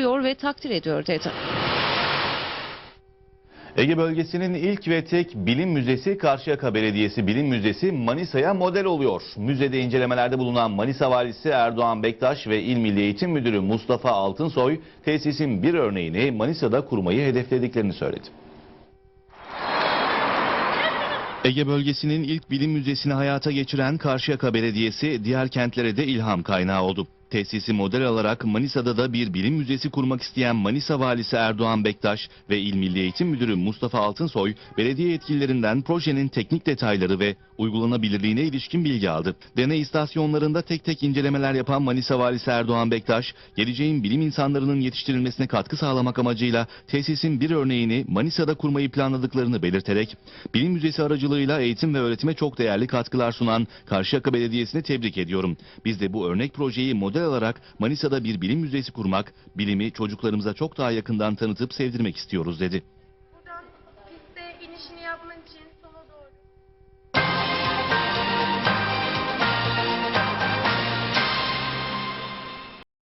görüyor ve takdir ediyor dedi. Ege bölgesinin ilk ve tek bilim müzesi Karşıyaka Belediyesi Bilim Müzesi Manisa'ya model oluyor. Müzede incelemelerde bulunan Manisa Valisi Erdoğan Bektaş ve İl Milli Eğitim Müdürü Mustafa Altınsoy tesisin bir örneğini Manisa'da kurmayı hedeflediklerini söyledi. Ege bölgesinin ilk bilim müzesini hayata geçiren Karşıyaka Belediyesi diğer kentlere de ilham kaynağı oldu. Tesisi model alarak Manisa'da da bir bilim müzesi kurmak isteyen Manisa Valisi Erdoğan Bektaş ve İl Milli Eğitim Müdürü Mustafa Altınsoy, belediye yetkililerinden projenin teknik detayları ve uygulanabilirliğine ilişkin bilgi aldı. Deney istasyonlarında tek tek incelemeler yapan Manisa Valisi Erdoğan Bektaş, geleceğin bilim insanlarının yetiştirilmesine katkı sağlamak amacıyla tesisin bir örneğini Manisa'da kurmayı planladıklarını belirterek, bilim müzesi aracılığıyla eğitim ve öğretime çok değerli katkılar sunan Karşıyaka Belediyesi'ni tebrik ediyorum. Biz de bu örnek projeyi model model alarak Manisa'da bir bilim müzesi kurmak, bilimi çocuklarımıza çok daha yakından tanıtıp sevdirmek istiyoruz dedi. Buradan piste inişini yapman için sola doğru.